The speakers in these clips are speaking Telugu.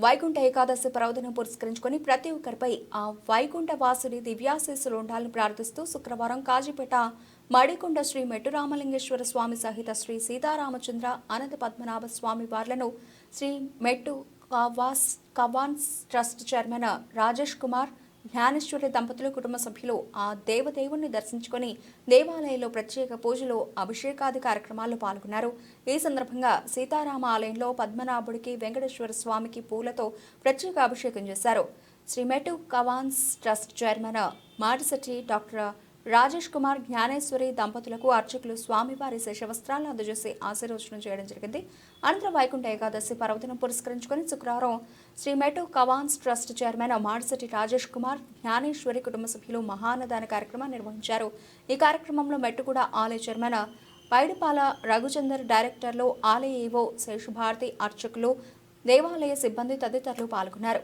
వైకుంఠ ఏకాదశి పర్వదినం పురస్కరించుకొని ప్రతి ఒక్కరిపై ఆ వైకుంఠ వాసుడి దివ్యాశీస్సులు ఉండాలని ప్రార్థిస్తూ శుక్రవారం కాజీపేట మడికొండ శ్రీ మెట్టురామలింగేశ్వర స్వామి సహిత శ్రీ సీతారామచంద్ర అనంత పద్మనాభ స్వామి వార్లను శ్రీ మెట్టు కవాస్ కవాన్స్ ట్రస్ట్ చైర్మన్ రాజేష్ కుమార్ జ్ఞానేశ్వరి దంపతులు కుటుంబ సభ్యులు ఆ దేవదేవుణ్ణి దర్శించుకొని దేవాలయంలో ప్రత్యేక పూజలు అభిషేకాది కార్యక్రమాల్లో పాల్గొన్నారు. ఈ సందర్భంగా సీతారామ ఆలయంలో పద్మనాభుడికి వెంకటేశ్వర స్వామికి పూలతో ప్రత్యేక అభిషేకం చేశారు. శ్రీ మెటు కవాన్స్ ట్రస్ట్ చైర్మన్ మాటిసటి డాక్టర్ రాజేష్ కుమార్ జ్ఞానేశ్వరి దంపతులకు అర్చకులు స్వామివారి శేషవస్త్రాలను అందజేసి ఆశీర్వచనం చేయడం జరిగింది. అనంతరం వైకుంఠ ఏకాదశి పర్వదినం పురస్కరించుకొని శుక్రవారం శ్రీ మెటో కవాన్స్ ట్రస్ట్ చైర్మన్ మాడిశెట్టి రాజేష్ కుమార్ జ్ఞానేశ్వరి కుటుంబ సభ్యులు మహాన్నదాన కార్యక్రమాన్ని నిర్వహించారు. ఈ కార్యక్రమంలో మెట్టుగూడ ఆలయ చైర్మన్ పైడిపాల రఘుచందర్ డైరెక్టర్లు ఆలయ ఈవో శేషభారతి అర్చకులు దేవాలయ సిబ్బంది తదితరులు పాల్గొన్నారు.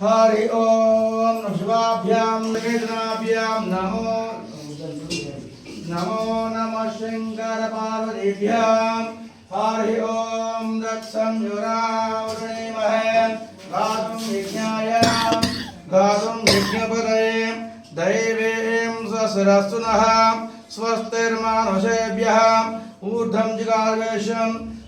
హరి ఓం శివాభ్యాం వేదనాభ్యాం నమో నమో నమ శంకర పార్వతీభ్యాం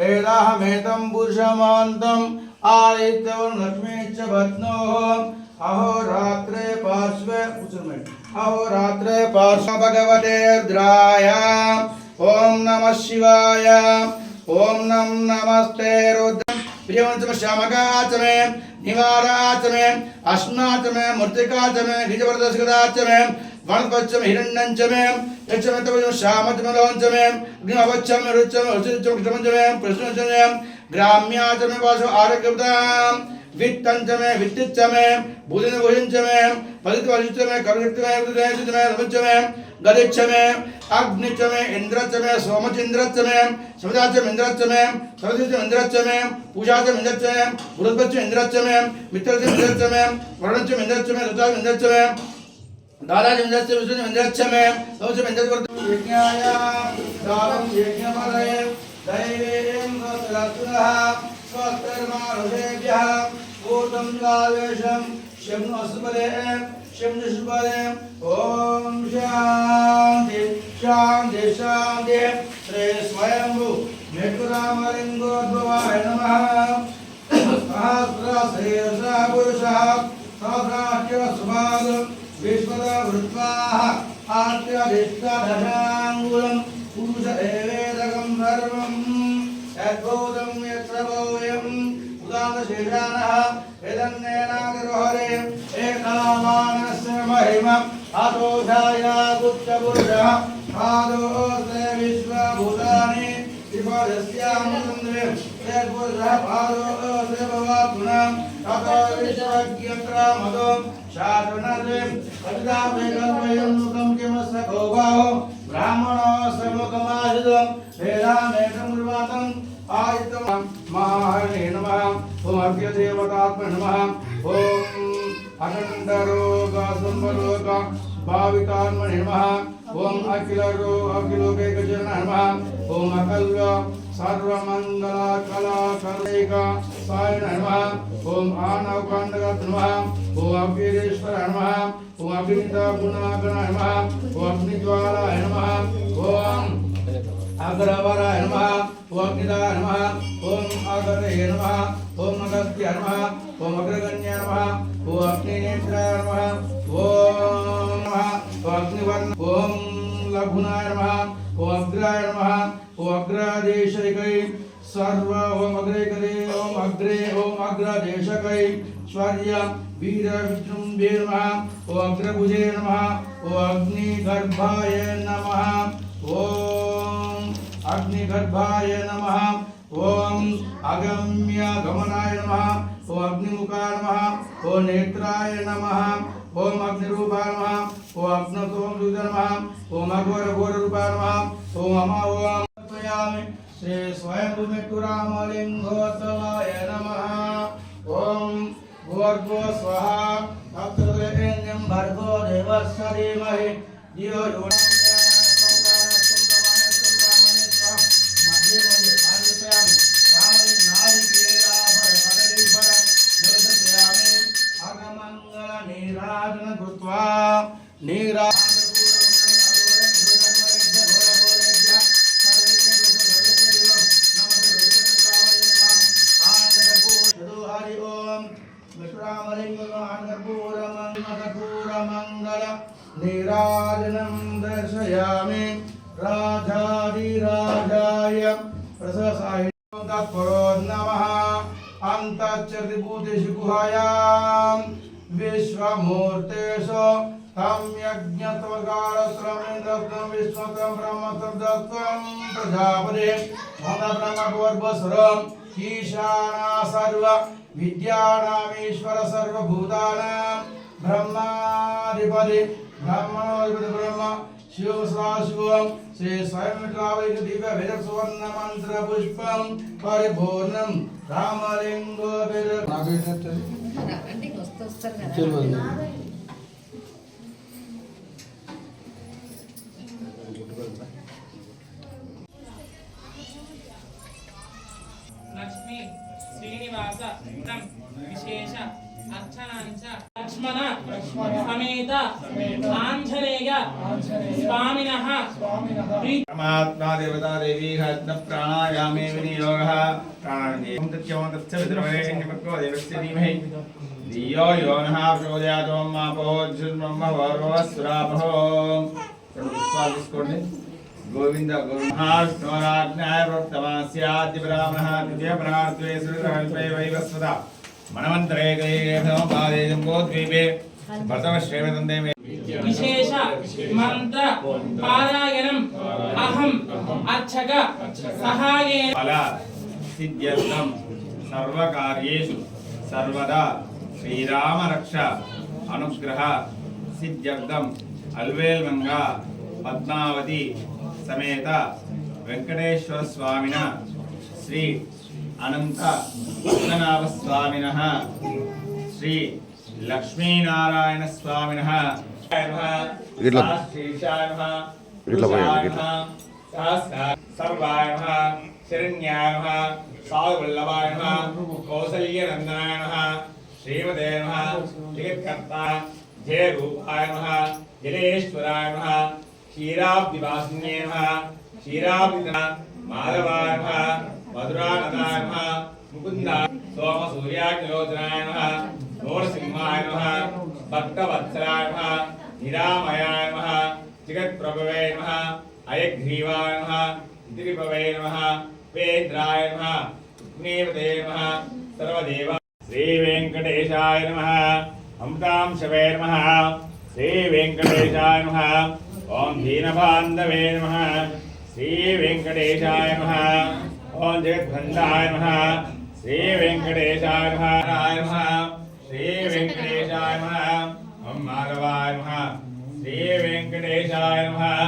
वेदाहमेतं आदित्यवर्णलक्ष्मीश्च अहोरात्रे पार्श्वे अहोरात्रे पार्श्व भगवते द्राया ॐ नमः शिवाय। ॐ नम नमस्ते रुद्र। प्रियवंतम श्यामकाच में निवाराच अश्नाच वनपच्चम हिरण्यञ्च मे यक्षमेतपजं श्यामचमलवञ्च मे अग्निमपच्चम रुच्चम रुचिरुच्चमच मे प्रश्नच मे ग्राम्याच मे पाशो आरोग्यवतां वित्तञ्च मे वित्तिच्च मे भूजिन भोजिञ्च मे पदितवजिच्च मे करुणिच्च मे हृदयचित मे रमच्च मे गदिच्च मे अग्निच मे इन्द्रच मे सोमचिन्द्रच मे समदाच इन्द्रच मे सरस्वती इन्द्रच मे पूजाच इन्द्रच मे बृहस्पति इन्द्रच मे मित्रच इन्द्रच मे वरुणच इन्द्रच मे ऋताच इन्द्रच मे స్వస్తిరస్తునః స్వస్తిర్మానుషేభ్యः ఊర్ధ్వం గావేశం శం అస్పదే శం నిష్పదే ఓం శాంతి శాంతి శాంతి. శ్రీ స్వయంభు మెట్టురామలింగోద్భవాయ నమః. సహస్రశీర్ష పురుషः సహస్రాఖ్య సుమాదు విశ్వద వృత్వాः ఆత్యధిష్ఠదశాంగులం పురుష ఏవేదకం సర్వం యద్భూతం యత్రభూయం ఉదాతశేషానः विश्वतो पुरुष एवेदकम् सर्वम् यद्भूतम् यत्र भूयम् उदान्तशेषाणः विदन्नेनाग्रहरे एकलामानस्य महिम अतोषाया गुप्तपुरुषः विश्वभूतानि विपदस्यामृतन्द्रे पुरुषः पादोस्ते भवात्मना ఆయుధం మహాహరణే నమః ఓం అభ్యదేవతాత్మ నమః ఓం అఖండరోగ సంబరోగ భావికాన్మణి నమః ఓం అఖిల రో అఖిలోకైకజన నమః ఓం అకల్వ సర్వమంగళ కళా కలైక సాయ నమః ఓం ఆనవకాండగ నమః ఓం అగ్నిరేశ్వరాయ నమః ఓం అగ్నిత గుణాగణాయ నమః ఓం అగ్నిజ్వాలాయ నమః ఓం అగ్రవరాయ నమః ఓం అగ్నిదాయ నమః ఓం అగరే నమః ఓం అగస్త్య నమః ఓం అగ్రగణ్య నమః ఓం అగ్నినేత్రాయ నమః ఓం నమః ఓం అగ్నివర్ణ ఓం లఘునాయ నమః ఓం అగ్రాయ నమః ఓం అగ్రాదేశైకై సర్వ ఓం అగ్రే కరే ఓం అగ్రే ఓం అగ్రదేశకై స్వర్య వీర విజృంభే నమః ఓం అగ్రభుజే నమః ఓం అగ్నిగర్భాయ నమః ఓం అగ్నిగర్భాయ నమః ఓం అగమ్య గమనాయ నమః ఓం అగ్నిముఖాయ నమః ఓం నేత్రాయ నమః ఓం అగ్నిరూపాయ నమః ఓం అగ్నతోం రుద నమః ఓం అఘోర ఘోర రూపాయ నమః ఓం అమ ఓం సమర్పయామి శ్రీ స్వయంభూమిత్తురామలింగోత్సవాయ నమః ఓం భూర్భువ స్వః తత్సవితుర్వరేణ్యం భర్గో దేవస్య ధీమహి ధియో యో నః ప్రచోదయాత్. विश्रामलिङ्गमानकपूरमङ्गल नीराजनं दर्शयामि राजाधिराजाय प्रससाहितं तत्परो नमः विश्वमूर्तेषु तं विश्वतं ब्रह्मत्वं दत्त्वं प्रजापदे मम ब्रह्मवर्वसरम् ఈశానా సర్వ విద్యానామీశ్వర సర్వభూతానాం బ్రహ్మాధిపతి బ్రహ్మణోధిపతి బ్రహ్మ శివ సదాశివం శ్రీ స్వయంకావైక దివ్య వేద లక్ష్మణ సమేత ఆంజనేయ స్వామిన పరమాత్మాదేవతాదేవీ ప్రాణాయామే వినియోగ. ప్రాణాయామే ధియో యో నః ప్రచోదయాతో మా పోజుర్మ వరవస్రాభో రెండు పుష్పాలు తీసుకోండి గోవింద గోవిందాజ్ఞాయ వర్తమాస్యాది బ్రాహ్మణ ద్వితీయ ప్రార్థ్వే శ్రీ వైవస్వత మనమంతరే గోద్వీపే భర్తవ శ్రేమతందే మే విశేష మంత్ర పారాయణం అహం అర్చక సహాయేన ఫల సిద్ధ్యర్థం సర్వకార్యేషు సర్వదా శ్రీరామ రక్ష అనుగ్రహ సిద్ధ్యర్థం అల్వేల్మంగ పద్మావతి సమేత వెంకటేశ్వర స్వామిన శ్రీ అనంత పద్మనాభ స్వామిన శ్రీ లక్ష్మీనారాయణ స్వామిన ఇట్లా- శేషాయ నమః, ఇట్లా పోయండి, రుద్రాయ ఇట్లా. నమః, సర్వాయ నమః శరణ్యాయ నమః సాధువల్లభాయ నమః కౌసల్యనందనాయ నమః శ్రీమతే నమః జగత్కర్త జయ రూపాయ నమః జలేశ్వరాయ నమః క్షీరాబ్దివాసిన్యే నమః క్షీరాబ్ది మాధవాయ నమః మధురానదాయ నమ. ముకుంద సోమ సూర్యాగ్నిలోచనాయ నమ. నోరసింహాయ నమః. భక్తవత్సలాయ నమః నిరామయాయ నమః జగత్ప్రభవే నమః అయగ్రీవాయ నమః దివిభవే నమః వేద్రాయ నమః అగ్నేవతే నమః సర్వదేవ శ్రీ వెంకటేశాయ అమృతాంశవే శ్రీ వెంకటేశాయ ఓం దీనబాంధవే శ్రీ వెంకటేశాయ ఓం జగద్బంధాయ నమః శ్రీ వెంకటేశాయ నమః. శ్రీ వెంకటేశాయ నమః. ఓం మాధవాయ నమః. శ్రీ వెంకటేశాయ నమః.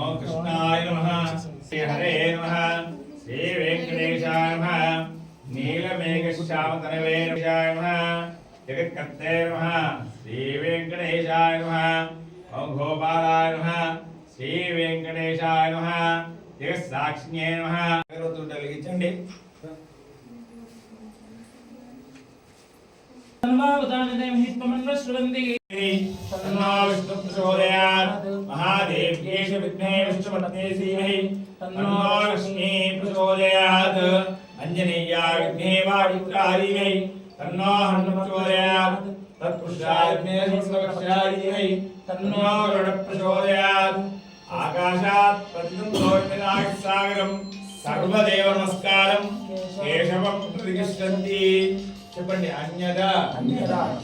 ఓం కృష్ణాయ నమః. శ్రీ హరే నమః. శ్రీ వెంకటేశాయ నమః. నీలమేఘశ్యామతనవే నమః. జగత్కర్తే నమః. శ్రీ వెంకటేశాయ నమః. ఓం గోపాలాయ నమః. శ్రీ వెంకటేశాయ నమః నమః. అగరవత్తులు వెలిగించండి तन्वावतानिदेमहि त्वमन्वश्रुवन्ति तन्नो विष्णु प्रचोदयात् महादेव्येष विद्मे विष्णुपत्ने धीमहि तन्नो लक्ष्मी प्रचोदयात् अञ्जनेया विद्मे वायुत्राय धीमहि तन्नो हनुमत् प्रचोदयात् तत्पुरुषाय विद्मे संस्कृतपक्षाय धीमहि तन्नो गरुड ఆకాశాత్ సాగరం సర్వదేవ నమస్కారం. కేశవం ప్రతిష్టంతి. చెప్పండి. అన్యద.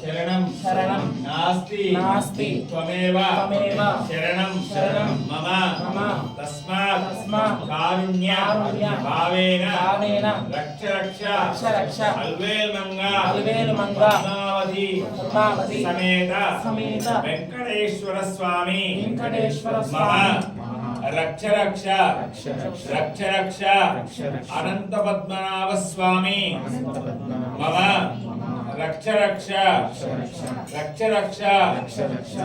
శరణం. శరణం. నాస్తి. నాస్తి. త్వమేవ. త్వమేవ. శరణం. శరణం. మమ. మమ. తస్మాత్. తస్మాత్. కారుణ్య. కారుణ్య. భావేన. భావేన. రక్ష రక్ష. రక్ష రక్ష అల్వేల్మంగ. అల్వేలుమంగ. పద్మావతి. పద్మావతి. సమేత. సమేత. వెంకటేశ్వర స్వామి. వెంకటేశ్వర స్వామి. రక్ష రక్ష. రక్ష రక్ష. అనంత పద్మనాభ స్వామి మమ. రక్ష రక్ష. రక్ష రక్ష.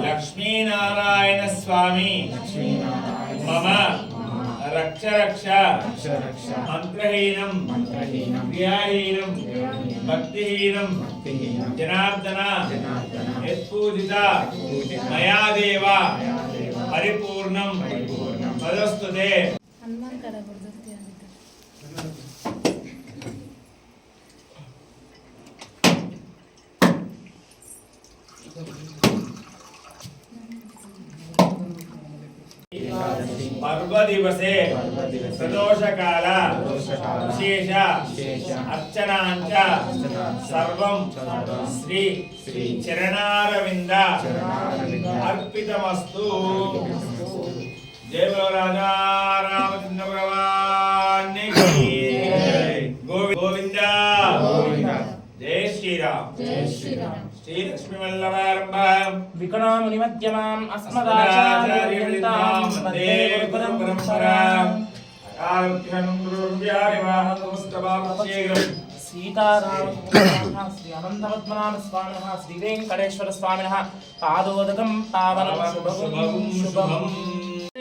లక్ష్మీనారాయణ స్వామి. మమ. రక్ష రక్ష. మంత్రహీనం. క్రియాహీనం. భక్తిహీనం. జనార్దన. యత్పూజిత. మయా దేవ పరిపూర్ణం. హనుమాన్ కడ గుర్తు అందుకే పర్వదివసే ప్రదోషకాల విశేష అర్చనాంచ సర్వం శ్రీ చరణారవింద అర్పితమస్తు. జయ రాజా రామచంద్ర భగవానికి గోవింద. జయ శ్రీరామ్. జై శ్రీరామ్. శ్రీ లక్ష్మీ వల్లభారంభం వికణామునిమధ్యమాం అస్మదాచార్యవిందాం అస్మదాచార్యవిందాం వందే గురుపరంపరాం అకాలభ్యం గురువ్యారివాహనమస్తభామశీఘ్రం సీతారామ శ్రీ అనంతపద్మనాభ స్వామినః శ్రీ వెంకటేశ్వర స్వామినః పాదోదకం పావనం శుభం శుభం.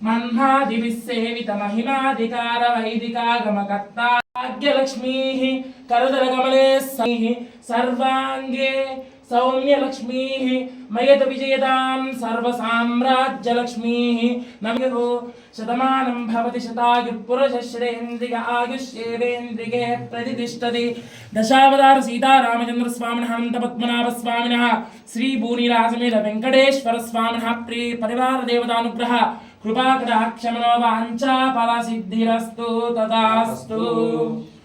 పరాశరవ్య నవరత్నమయ హేమాభరణ కారణానేకదవ సమూర్తామూర్త సప్తతంతు విధాన భక్తారం సమస్త శాస్త్ర ప్రవక్తారం మన్మాదివిసేవిత మహిమాధికార వైదికాగమకర్త Bhagyalakshmi కరదలకమలే సర్వాంగే సౌమ్యలక్ష్మీ మయత విజయతాం సర్వసామ్రాజ్యలక్ష్మీ నమ్యో Shatamanam కృపాకటాక్షమనో వాంఛా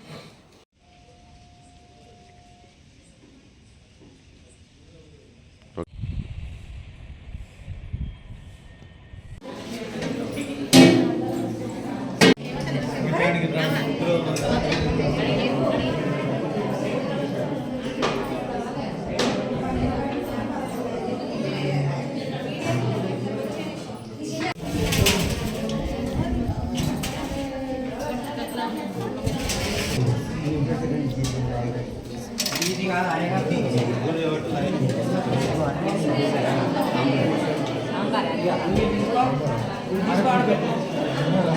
Yeah.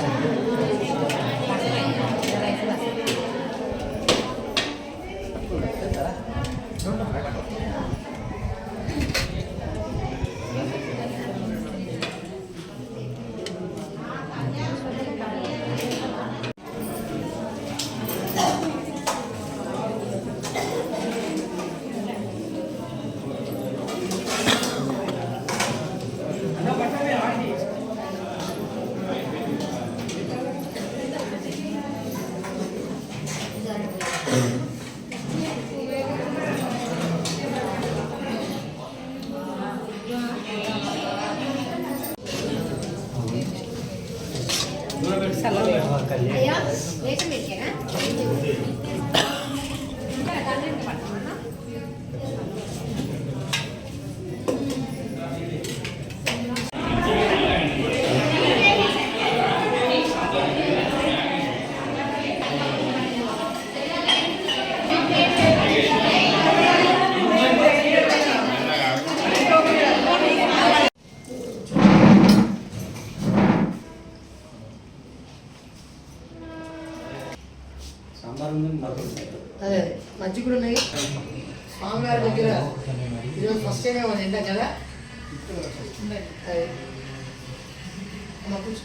Amém. Time ఏమో తింటాం కదా అదే అమ్మ కూర్చో.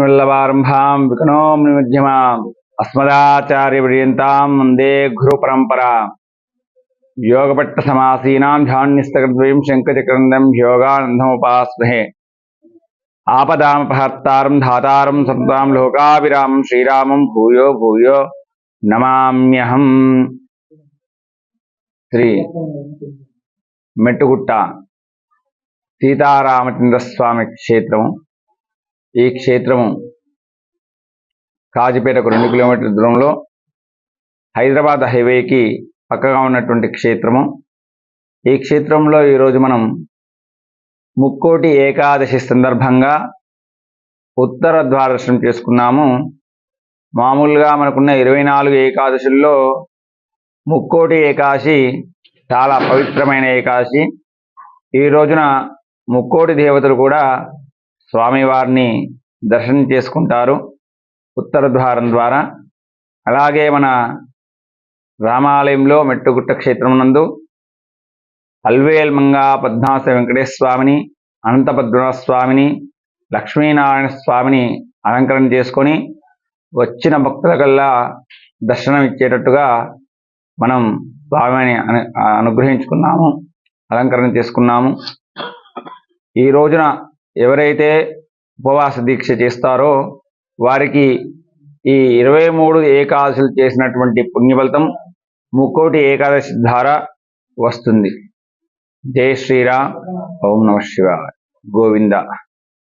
వల్లభారంభాం వికనోం నిమధ్యమాం అస్మదాచార్యపర్యంతాం వందే గురు పరంపరా యోగపట్ట సమాసీనాం ధ్యాన్యస్తకద్వయం శంఖచక్రందం యోగానందముపాస్మహే ఆపదామపహర్తారం ధాతారం సతాం లోకాభిరామం శ్రీరామం భూయో భూయో నమామ్యహం శ్రీ మెట్టుగుట్ట సీతారామచంద్రస్వామి స్వామి క్షేత్రం ఈ క్షేత్రము కాజీపేటకు రెండు కిలోమీటర్ల దూరంలో హైదరాబాద్ హైవేకి పక్కగా ఉన్నటువంటి క్షేత్రము. ఈ క్షేత్రంలో ఈరోజు మనం ముక్కోటి ఏకాదశి సందర్భంగా ఉత్తర ద్వాదశం చేసుకున్నాము. మామూలుగా మనకున్న ఇరవై నాలుగు ఏకాదశుల్లో ముక్కోటి ఏకాదశి చాలా పవిత్రమైన ఏకాదశి. ఈ రోజున ముక్కోటి దేవతలు కూడా స్వామివారిని దర్శనం చేసుకుంటారు ఉత్తర ద్వారం ద్వారా. అలాగే మన రామాలయంలో మెట్టుగుట్ట క్షేత్రం నందు అల్వేల్మంగా పద్మాస వెంకటేశ్వర స్వామిని అనంతపద్మనాథ స్వామిని లక్ష్మీనారాయణ స్వామిని అలంకరణ చేసుకొని వచ్చిన భక్తులకల్లా దర్శనం ఇచ్చేటట్టుగా మనం స్వామిని అనుగ్రహించుకున్నాము అలంకరణ చేసుకున్నాము. ఈ రోజున ఎవరైతే ఉపవాస దీక్ష చేస్తారో వారికి ఈ ఇరవై మూడు ఏకాదశులు చేసినటువంటి పుణ్యఫలితం ముక్కోటి ఏకాదశి ద్వారా వస్తుంది. జై శ్రీరామ్ ఓం నమ శివ గోవింద.